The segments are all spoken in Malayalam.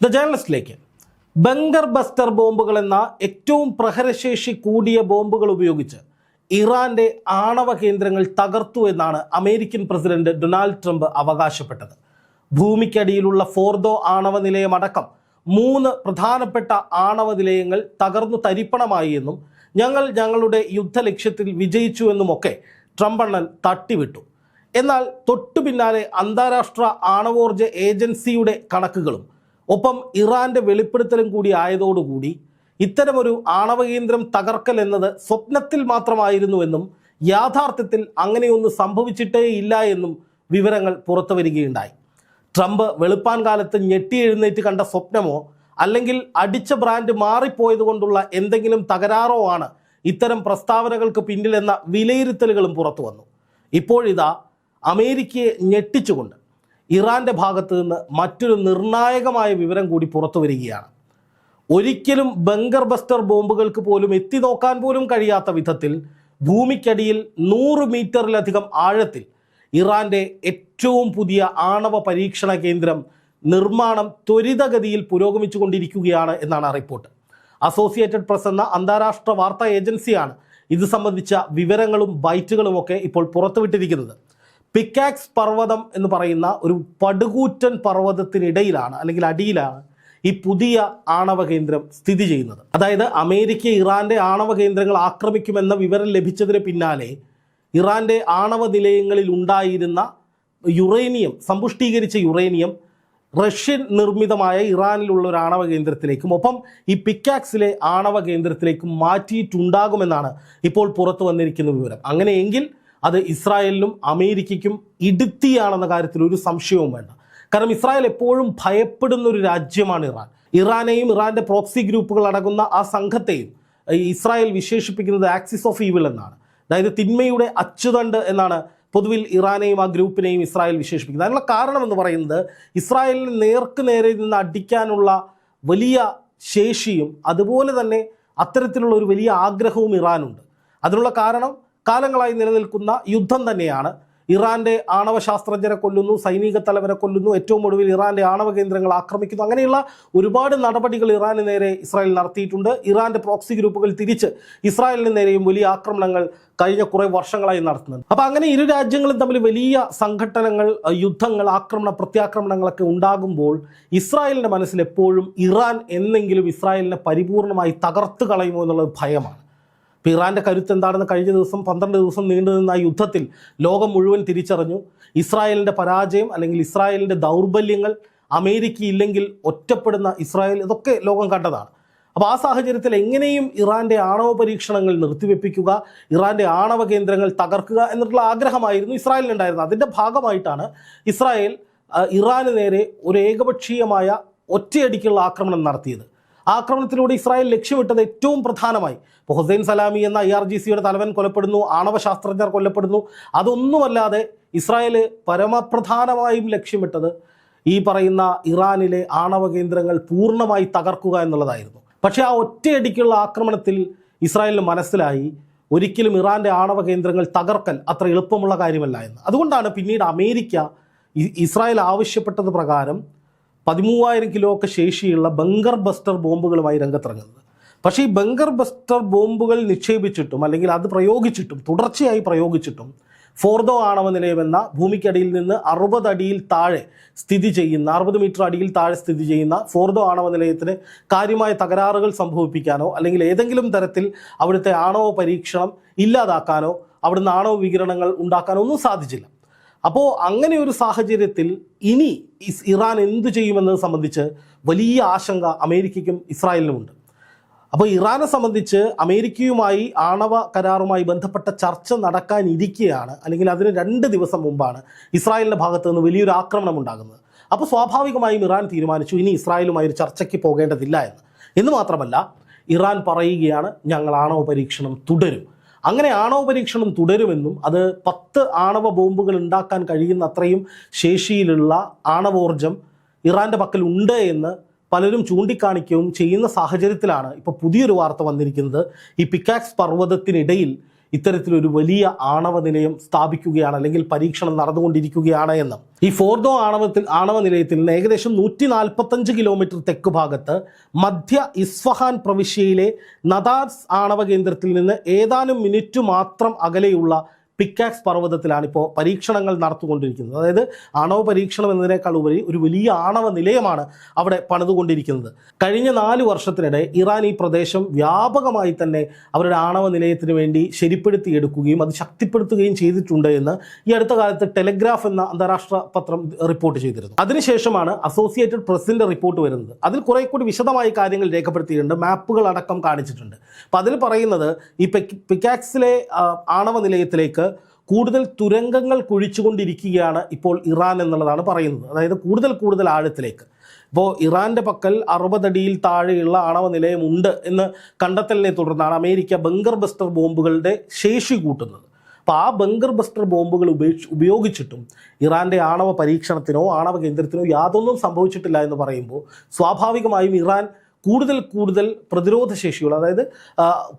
ദ ജേർണലിസ്റ്റിലേക്ക് ബങ്കർ ബസ്റ്റർ ബോംബുകൾ എന്ന ഏറ്റവും പ്രഹരശേഷി കൂടിയ ബോംബുകൾ ഉപയോഗിച്ച് ഇറാന്റെ ആണവ കേന്ദ്രങ്ങൾ തകർത്തു എന്നാണ് അമേരിക്കൻ പ്രസിഡന്റ് ഡൊണാൾഡ് ട്രംപ് അവകാശപ്പെട്ടത്. ഭൂമിക്കടിയിലുള്ള ഫോർദോ ആണവ നിലയമടക്കം മൂന്ന് പ്രധാനപ്പെട്ട ആണവ നിലയങ്ങൾ തകർന്നു തരിപ്പണമായി എന്നും ഞങ്ങൾ ഞങ്ങളുടെ യുദ്ധ ലക്ഷ്യത്തിൽ വിജയിച്ചു എന്നുമൊക്കെ ട്രംപ് അണ്ണൻ തട്ടിവിട്ടു. എന്നാൽ തൊട്ടു പിന്നാലെ അന്താരാഷ്ട്ര ആണവോർജ ഏജൻസിയുടെ കണക്കുകളും ഒപ്പം ഇറാന്റെ വെളിപ്പെടുത്തലും കൂടി ആയതോടുകൂടി ഇത്തരമൊരു ആണവ കേന്ദ്രം തകർക്കൽ എന്നത് സ്വപ്നത്തിൽ മാത്രമായിരുന്നുവെന്നും യാഥാർത്ഥ്യത്തിൽ അങ്ങനെയൊന്നും സംഭവിച്ചിട്ടേ ഇല്ല എന്നും വിവരങ്ങൾ പുറത്തു വരികയുണ്ടായി. ട്രംപ് വെളുപ്പാൻ കാലത്ത് ഞെട്ടി എഴുന്നേറ്റ് കണ്ട സ്വപ്നമോ അല്ലെങ്കിൽ അടിച്ച ബ്രാൻഡ് മാറിപ്പോയത് കൊണ്ടുള്ള എന്തെങ്കിലും തകരാറോ ആണ് ഇത്തരം പ്രസ്താവനകൾക്ക് പിന്നിലെന്ന വിലയിരുത്തലുകളും പുറത്തു വന്നു. ഇപ്പോഴിതാ അമേരിക്കയെ ഞെട്ടിച്ചുകൊണ്ട് ഇറാന്റെ ഭാഗത്ത് നിന്ന് മറ്റൊരു നിർണായകമായ വിവരം കൂടി പുറത്തു വരികയാണ്. ഒരിക്കലും ബങ്കർ ബസ്റ്റർ ബോംബുകൾക്ക് പോലും എത്തി നോക്കാൻ പോലും കഴിയാത്ത വിധത്തിൽ ഭൂമിക്കടിയിൽ നൂറ് മീറ്ററിലധികം ആഴത്തിൽ ഇറാന്റെ ഏറ്റവും പുതിയ ആണവ പരീക്ഷണ കേന്ദ്രം നിർമ്മാണം ത്വരിതഗതിയിൽ പുരോഗമിച്ചുകൊണ്ടിരിക്കുകയാണ് എന്നാണ് റിപ്പോർട്ട്. അസോസിയേറ്റഡ് പ്രസ് എന്ന അന്താരാഷ്ട്ര വാർത്താ ഏജൻസിയാണ് ഇത് സംബന്ധിച്ച വിവരങ്ങളും ബൈറ്റുകളും ഒക്കെ ഇപ്പോൾ പുറത്തുവിട്ടിരിക്കുന്നത്. പിക്കാക്സ് പർവതം എന്ന് പറയുന്ന ഒരു പടുകൂറ്റൻ പർവതത്തിനിടയിലാണ് അല്ലെങ്കിൽ അടിയിലാണ് ഈ പുതിയ ആണവ കേന്ദ്രം സ്ഥിതി ചെയ്യുന്നത്. അതായത് അമേരിക്ക ഇറാന്റെ ആണവ കേന്ദ്രങ്ങൾ ആക്രമിക്കുമെന്ന വിവരം ലഭിച്ചതിന് പിന്നാലെ ഇറാന്റെ ആണവ നിലയങ്ങളിൽ ഉണ്ടായിരുന്ന യുറേനിയം സമ്പുഷ്ടീകരിച്ച യുറേനിയം റഷ്യൻ നിർമ്മിതമായ ഇറാനിലുള്ള ഒരു ആണവ കേന്ദ്രത്തിലേക്കും ഒപ്പം ഈ പിക്കാക്സിലെ ആണവ കേന്ദ്രത്തിലേക്കും മാറ്റിയിട്ടുണ്ടാകുമെന്നാണ് ഇപ്പോൾ പുറത്തു വന്നിരിക്കുന്ന വിവരം. അങ്ങനെയെങ്കിൽ അത് ഇസ്രായേലിനും അമേരിക്കയ്ക്കും ഇടുത്തിയാണെന്ന കാര്യത്തിൽ ഒരു സംശയവും വേണ്ട. കാരണം ഇസ്രായേൽ എപ്പോഴും ഭയപ്പെടുന്ന ഒരു രാജ്യമാണ് ഇറാൻ. ഇറാനെയും ഇറാന്റെ പ്രോക്സി ഗ്രൂപ്പുകൾ അടങ്ങുന്ന ആ സംഘത്തെയും ഇസ്രായേൽ വിശേഷിപ്പിക്കുന്നത് ആക്സിസ് ഓഫ് ഈവിൽ എന്നാണ്. അതായത് തിന്മയുടെ അച്ചുതണ്ട് എന്നാണ് പൊതുവിൽ ഇറാനെയും ആ ഗ്രൂപ്പിനെയും ഇസ്രായേൽ വിശേഷിപ്പിക്കുന്നത്. അതിനുള്ള കാരണം എന്ന് പറയുന്നത് ഇസ്രായേലിന് നേർക്ക് നേരെ നിന്ന് അടിക്കാനുള്ള വലിയ ശേഷിയും അതുപോലെ തന്നെ അത്തരത്തിലുള്ള ഒരു വലിയ ആഗ്രഹവും ഇറാനുണ്ട്. അതിനുള്ള കാരണം കാലങ്ങളായി നിലനിൽക്കുന്ന യുദ്ധം തന്നെയാണ്. ഇറാന്റെ ആണവ ശാസ്ത്രജ്ഞരെ കൊല്ലുന്നു സൈനിക തലവരെ കൊല്ലുന്നു ഏറ്റവും ഒടുവിൽ ഇറാന്റെ ആണവ കേന്ദ്രങ്ങൾ ആക്രമിക്കുന്നു. അങ്ങനെയുള്ള ഒരുപാട് നടപടികൾ ഇറാന് നേരെ ഇസ്രായേൽ നടത്തിയിട്ടുണ്ട്. ഇറാന്റെ പ്രോക്സി ഗ്രൂപ്പുകൾ തിരിച്ച് ഇസ്രായേലിന് നേരെയും വലിയ ആക്രമണങ്ങൾ കഴിഞ്ഞ കുറേ വർഷങ്ങളായി നടത്തുന്നുണ്ട്. അപ്പോൾ അങ്ങനെ ഇരു രാജ്യങ്ങളും തമ്മിൽ വലിയ സംഘട്ടനങ്ങൾ യുദ്ധങ്ങൾ ആക്രമണ പ്രത്യാക്രമണങ്ങളൊക്കെ ഉണ്ടാകുമ്പോൾ ഇസ്രായേലിന്റെ മനസ്സിൽ എപ്പോഴും ഇറാൻ എന്നെങ്കിലും ഇസ്രായേലിനെ പരിപൂർണമായി തകർത്ത് കളയുമോ എന്നുള്ളത് ഭയമാണ്. ഇപ്പോൾ ഇറാന്റെ കരുത്ത് എന്താണെന്ന് കഴിഞ്ഞ ദിവസം പന്ത്രണ്ട് ദിവസം നീണ്ടു നിന്ന ആ യുദ്ധത്തിൽ ലോകം മുഴുവൻ തിരിച്ചറിഞ്ഞു. ഇസ്രായേലിന്റെ പരാജയം അല്ലെങ്കിൽ ഇസ്രായേലിന്റെ ദൗർബല്യങ്ങൾ അമേരിക്ക ഇല്ലെങ്കിൽ ഒറ്റപ്പെടുന്ന ഇസ്രായേൽ ഇതൊക്കെ ലോകം കണ്ടതാണ്. അപ്പോൾ ആ സാഹചര്യത്തിൽ എങ്ങനെയും ഇറാന്റെ ആണവ പരീക്ഷണങ്ങൾ നിർത്തിവെപ്പിക്കുക ഇറാന്റെ ആണവ കേന്ദ്രങ്ങൾ തകർക്കുക എന്നുള്ള ആഗ്രഹമായിരുന്നു ഇസ്രായേലിനുണ്ടായിരുന്നത്. അതിന്റെ ഭാഗമായിട്ടാണ് ഇസ്രായേൽ ഇറാന് നേരെ ഒരു ഏകപക്ഷീയമായ ഒറ്റയടിക്കുള്ള ആക്രമണം നടത്തിയത്. ആക്രമണത്തിലൂടെ ഇസ്രായേൽ ലക്ഷ്യമിട്ടത് ഏറ്റവും പ്രധാനമായി. ഹുസൈൻ സലാമി എന്ന ഐ ആർ ജി സിയുടെ തലവൻ കൊല്ലപ്പെടുന്നു ആണവ ശാസ്ത്രജ്ഞർ കൊല്ലപ്പെടുന്നു. അതൊന്നുമല്ലാതെ ഇസ്രായേൽ പരമപ്രധാനമായും ലക്ഷ്യമിട്ടത് ഈ പറയുന്ന ഇറാനിലെ ആണവ കേന്ദ്രങ്ങൾ പൂർണമായി തകർക്കുക എന്നുള്ളതായിരുന്നു. പക്ഷേ ആ ഒറ്റയടിക്കുള്ള ആക്രമണത്തിൽ ഇസ്രായേലിന് മനസ്സിലായി ഒരിക്കലും ഇറാന്റെ ആണവ കേന്ദ്രങ്ങൾ തകർക്കൽ അത്ര എളുപ്പമുള്ള കാര്യമല്ല എന്ന്. അതുകൊണ്ടാണ് പിന്നീട് അമേരിക്ക ഇസ്രായേൽ ആവശ്യപ്പെട്ടത് പ്രകാരം പതിമൂവായിരം കിലോ ഒക്കെ ശേഷിയുള്ള ബങ്കർ ബസ്റ്റർ ബോംബുകളുമായി രംഗത്തിറങ്ങുന്നത്. പക്ഷേ ഈ ബങ്കർ ബസ്റ്റർ ബോംബുകൾ നിക്ഷേപിച്ചിട്ടും അല്ലെങ്കിൽ അത് പ്രയോഗിച്ചിട്ടും തുടർച്ചയായി പ്രയോഗിച്ചിട്ടും ഫോർദോ ആണവ നിലയം എന്ന ഭൂമിക്കടിയിൽ നിന്ന് അറുപത് അടിയിൽ താഴെ സ്ഥിതി ചെയ്യുന്ന അറുപത് മീറ്റർ അടിയിൽ താഴെ സ്ഥിതി ചെയ്യുന്ന ഫോർദോ ആണവ നിലയത്തിന് കാര്യമായ തകരാറുകൾ സംഭവിപ്പിക്കാനോ അല്ലെങ്കിൽ ഏതെങ്കിലും തരത്തിൽ അവിടുത്തെ ആണവ പരീക്ഷണം ഇല്ലാതാക്കാനോ അവിടുന്ന് ആണവ വികിരണങ്ങൾ ഉണ്ടാക്കാനോ ഒന്നും സാധിച്ചില്ല. അപ്പോൾ അങ്ങനെ ഒരു സാഹചര്യത്തിൽ ഇനി ഇറാൻ എന്തു ചെയ്യുമെന്നത് സംബന്ധിച്ച് വലിയ ആശങ്ക അമേരിക്കയ്ക്കും ഇസ്രായേലിനുമുണ്ട്. അപ്പോൾ ഇറാനെ സംബന്ധിച്ച് അമേരിക്കയുമായി ആണവ കരാറുമായി ബന്ധപ്പെട്ട ചർച്ച നടക്കാനിരിക്കുകയാണ് അല്ലെങ്കിൽ അതിന് രണ്ട് ദിവസം മുമ്പാണ് ഇസ്രായേലിന്റെ ഭാഗത്ത് നിന്ന് വലിയൊരു ആക്രമണം ഉണ്ടാകുന്നത്. അപ്പോൾ സ്വാഭാവികമായും ഇറാൻ തീരുമാനിച്ചു ഇനി ഇസ്രായേലുമായി ഒരു ചർച്ചയ്ക്ക് പോകേണ്ടതില്ല എന്ന്. എന്ന് മാത്രമല്ല ഇറാൻ പറയുകയാണ് ഞങ്ങൾ ആണവ പരീക്ഷണം തുടരും. അങ്ങനെ ആണവ പരീക്ഷണം തുടരുമെന്നും അത് പത്ത് ആണവ ബോംബുകൾ ഉണ്ടാക്കാൻ കഴിയുന്ന അത്രയും ശേഷിയിലുള്ള ആണവോർജം ഇറാന്റെ പക്കൽ ഉണ്ട് എന്ന് പലരും ചൂണ്ടിക്കാണിക്കുകയും ചെയ്യുന്ന സാഹചര്യത്തിലാണ് ഇപ്പോൾ പുതിയൊരു വാർത്ത വന്നിരിക്കുന്നത്. ഈ പിക്കാക്സ് പർവതത്തിനിടയിൽ ഇത്തരത്തിലൊരു വലിയ ആണവ നിലയം സ്ഥാപിക്കുകയാണ് അല്ലെങ്കിൽ പരീക്ഷണം നടന്നുകൊണ്ടിരിക്കുകയാണ് എന്ന്. ഈ ഫോർദോ ആണവത്തിൽ ആണവ നിലയത്തിൽ നിന്ന് ഏകദേശം നൂറ്റി നാൽപ്പത്തഞ്ച് കിലോമീറ്റർ തെക്ക് ഭാഗത്ത് മധ്യ ഇസ്ഫഹാൻ പ്രവിശ്യയിലെ നദാസ് ആണവ കേന്ദ്രത്തിൽ നിന്ന് ഏതാനും മിനിറ്റ് മാത്രം അകലെയുള്ള പിക്കാക്സ് പർവതത്തിലാണ് ഇപ്പോൾ പരീക്ഷണങ്ങൾ നടത്തുകൊണ്ടിരിക്കുന്നത് അതായത് ആണവ പരീക്ഷണം എന്നതിനേക്കാൾ ഉപരി ഒരു വലിയ ആണവ നിലയമാണ് അവിടെ പണിതുകൊണ്ടിരിക്കുന്നത്. കഴിഞ്ഞ നാല് വർഷത്തിനിടെ ഇറാൻ ഈ പ്രദേശം വ്യാപകമായി തന്നെ അവരുടെ ആണവ നിലയത്തിന് വേണ്ടി ശരിപ്പെടുത്തിയെടുക്കുകയും അത് ശക്തിപ്പെടുത്തുകയും ചെയ്തിട്ടുണ്ട് എന്ന് ഈ അടുത്ത കാലത്ത് ടെലഗ്രാഫ് എന്ന അന്താരാഷ്ട്ര പത്രം റിപ്പോർട്ട് ചെയ്തിരുന്നു. അതിനുശേഷമാണ് അസോസിയേറ്റഡ് പ്രസിന്റെ റിപ്പോർട്ട് വരുന്നത്. അതിൽ കുറെ കൂടി വിശദമായി കാര്യങ്ങൾ രേഖപ്പെടുത്തിയിട്ടുണ്ട് മാപ്പുകൾ അടക്കം കാണിച്ചിട്ടുണ്ട്. അപ്പോൾ അതിൽ പറയുന്നത് ഈ പെക്- പിക്കാക്സിലെ ആണവ നിലയത്തിലേക്ക് കൂടുതൽ തുരങ്കങ്ങൾ കുഴിച്ചുകൊണ്ടിരിക്കുകയാണ് ഇപ്പോൾ ഇറാൻ എന്നുള്ളതാണ് പറയുന്നത്. അതായത് കൂടുതൽ കൂടുതൽ ആഴത്തിലേക്ക്. ഇപ്പോൾ ഇറാന്റെ പക്കൽ അറുപതടിയിൽ താഴെയുള്ള ആണവ നിലയമുണ്ട് എന്ന് കണ്ടെത്തലിനെ തുടർന്നാണ് അമേരിക്ക ബങ്കർ ബസ്റ്റർ ബോംബുകളുടെ ശേഷി കൂട്ടുന്നത്. അപ്പോൾ ആ ബങ്കർ ബസ്റ്റർ ബോംബുകൾ ഉപയോഗിച്ച് ഉപയോഗിച്ചിട്ടും ഇറാന്റെ ആണവ പരീക്ഷണത്തിനോ ആണവ കേന്ദ്രത്തിനോ യാതൊന്നും സംഭവിച്ചിട്ടില്ല എന്ന് പറയുമ്പോൾ സ്വാഭാവികമായും ഇറാൻ കൂടുതൽ കൂടുതൽ പ്രതിരോധ ശേഷിയുള്ള അതായത്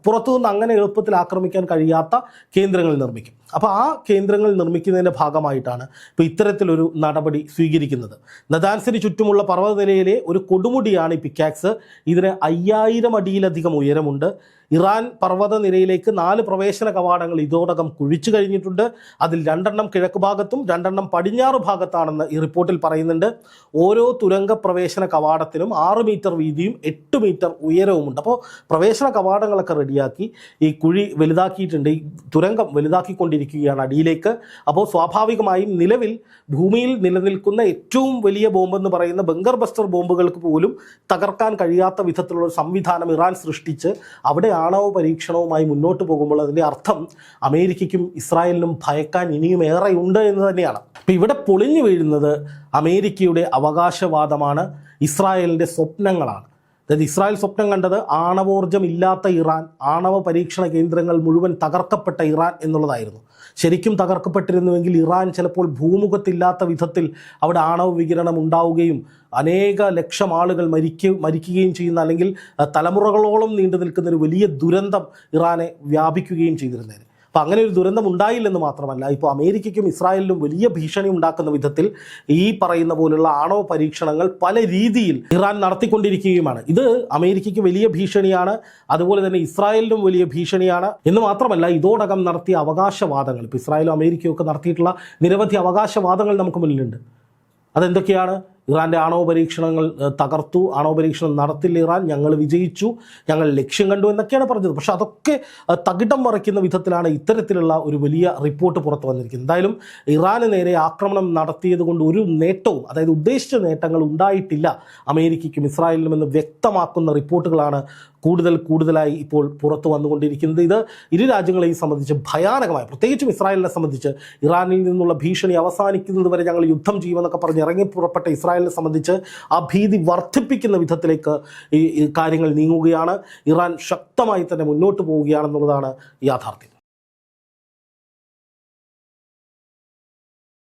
പുറത്തു പുറത്തുനിന്ന് അങ്ങനെ എളുപ്പത്തിൽ ആക്രമിക്കാൻ കഴിയാത്ത കേന്ദ്രങ്ങൾ നിർമ്മിക്കും. അപ്പോൾ ആ കേന്ദ്രങ്ങൾ നിർമ്മിക്കുന്നതിന്റെ ഭാഗമായിട്ടാണ് ഇപ്പോൾ ഇത്തരത്തിലൊരു നടപടി സ്വീകരിക്കുന്നത്. നദാൻസിന് ചുറ്റുമുള്ള പർവതനിലയിലെ ഒരു കൊടുമുടിയാണ് ഈ പിക്കാക്സ്. ഇതിന് അയ്യായിരം അടിയിലധികം ഉയരമുണ്ട്. ഇറാൻ പർവതനിരയിലേക്ക് നാല് പ്രവേശന കവാടങ്ങൾ ഇതോടകം കുഴിച്ചു കഴിഞ്ഞിട്ടുണ്ട്. അതിൽ രണ്ടെണ്ണം കിഴക്ക് ഭാഗത്തും രണ്ടെണ്ണം പടിഞ്ഞാറ് ഭാഗത്താണെന്ന് ഈ റിപ്പോർട്ടിൽ പറയുന്നുണ്ട്. ഓരോ തുരങ്ക പ്രവേശന കവാടത്തിനും ആറ് മീറ്റർ വീതിയും എട്ട് മീറ്റർ ഉയരവുമുണ്ട്. അപ്പോൾ പ്രവേശന കവാടങ്ങളൊക്കെ റെഡിയാക്കി ഈ കുഴി വലുതാക്കിയിട്ടുണ്ട്. ഈ തുരങ്കം വലുതാക്കിക്കൊണ്ടിരിക്കുകയാണ് അടിയിലേക്ക്. അപ്പോൾ സ്വാഭാവികമായും നിലവിൽ ഭൂമിയിൽ നിലനിൽക്കുന്ന ഏറ്റവും വലിയ ബോംബെന്ന് പറയുന്ന ബങ്കർ ബസ്റ്റർ ബോംബുകൾക്ക് പോലും തകർക്കാൻ കഴിയാത്ത വിധത്തിലുള്ള സംവിധാനം ഇറാൻ സൃഷ്ടിച്ച് അവിടെ ആണവ പരീക്ഷണവുമായി മുന്നോട്ട് പോകുമ്പോൾ അതിന്റെ അർത്ഥം അമേരിക്കയ്ക്കും ഇസ്രായേലിനും ഭയക്കാൻ ഇനിയും ഏറെ ഉണ്ട് എന്ന് തന്നെയാണ്. അപ്പം ഇവിടെ പൊളിഞ്ഞു വീഴുന്നത് അമേരിക്കയുടെ അവകാശവാദമാണ് ഇസ്രായേലിന്റെ സ്വപ്നങ്ങളാണ്. അതായത് ഇസ്രായേൽ സ്വപ്നം കണ്ടത് ആണവോർജം ഇല്ലാത്ത ഇറാൻ ആണവ പരീക്ഷണ കേന്ദ്രങ്ങൾ മുഴുവൻ തകർക്കപ്പെട്ട ഇറാൻ എന്നുള്ളതായിരുന്നു. ശരിക്കും തകർക്കപ്പെട്ടിരുന്നുവെങ്കിൽ ഇറാൻ ചിലപ്പോൾ ഭൂമുഖത്തില്ലാത്ത വിധത്തിൽ അവിടെ ആണവ വികിരണം ഉണ്ടാവുകയും അനേക ലക്ഷം ആളുകൾ മരിക്ക മരിക്കുകയും ചെയ്യുന്ന അല്ലെങ്കിൽ തലമുറകളോളം നീണ്ടു നിൽക്കുന്ന ഒരു വലിയ ദുരന്തം ഇറാനെ വ്യാപിക്കുകയും ചെയ്തിരുന്നേനെ. അപ്പോൾ അങ്ങനെ ഒരു ദുരന്തം ഉണ്ടായില്ലെന്ന് മാത്രമല്ല ഇപ്പോൾ അമേരിക്കയ്ക്കും ഇസ്രായേലിനും വലിയ ഭീഷണി ഉണ്ടാക്കുന്ന വിധത്തിൽ ഈ പറയുന്ന പോലുള്ള ആണവ പരീക്ഷണങ്ങൾ പല രീതിയിൽ ഇറാൻ നടത്തിക്കൊണ്ടിരിക്കുകയുമാണ്. ഇത് അമേരിക്കയ്ക്ക് വലിയ ഭീഷണിയാണ് അതുപോലെ തന്നെ ഇസ്രായേലിനും വലിയ ഭീഷണിയാണ് എന്ന് മാത്രമല്ല ഇതോടകം നടത്തിയ അവകാശവാദങ്ങൾ. ഇപ്പോൾ ഇസ്രായേലും അമേരിക്കയും ഒക്കെ നടത്തിയിട്ടുള്ള നിരവധി അവകാശവാദങ്ങൾ നമുക്ക് മുന്നിലുണ്ട്. അതെന്തൊക്കെയാണ്? ഇറാന്റെ ആണവ പരീക്ഷണങ്ങൾ തകർത്തു. ആണവ പരീക്ഷണം നടത്തില്ല ഇറാൻ. ഞങ്ങൾ വിജയിച്ചു. ഞങ്ങൾ ലക്ഷ്യം കണ്ടു എന്നൊക്കെയാണ് പറഞ്ഞത്. പക്ഷെ അതൊക്കെ തകിടം മറിക്കുന്ന വിധത്തിലാണ് ഇത്തരത്തിലുള്ള ഒരു വലിയ റിപ്പോർട്ട് പുറത്തു വന്നിരിക്കുന്നത്. എന്തായാലും ഇറാന് നേരെ ആക്രമണം നടത്തിയത് കൊണ്ട് ഒരു നേട്ടവും അതായത് ഉദ്ദേശിച്ച നേട്ടങ്ങൾ ഉണ്ടായിട്ടില്ല അമേരിക്കയ്ക്കും ഇസ്രായേലിനും എന്ന് വ്യക്തമാക്കുന്ന റിപ്പോർട്ടുകളാണ് കൂടുതൽ കൂടുതലായി ഇപ്പോൾ പുറത്തു വന്നുകൊണ്ടിരിക്കുന്നത്. ഇത് ഇരു രാജ്യങ്ങളെയും സംബന്ധിച്ച് ഭയാനകമായ പ്രത്യേകിച്ചും ഇസ്രായേലിനെ സംബന്ധിച്ച് ഇറാനിൽ നിന്നുള്ള ഭീഷണി അവസാനിക്കുന്നത് വരെ ഞങ്ങൾ യുദ്ധം ചെയ്യുമെന്നൊക്കെ പറഞ്ഞ് ഇറങ്ങി പുറപ്പെട്ട ഇസ്രായേലിനെ സംബന്ധിച്ച് ആ ഭീതി വർദ്ധിപ്പിക്കുന്ന വിധത്തിലേക്ക് ഈ കാര്യങ്ങൾ നീങ്ങുകയാണ്. ഇറാൻ ശക്തമായി തന്നെ മുന്നോട്ട് പോവുകയാണെന്നുള്ളതാണ് യാഥാർത്ഥ്യം.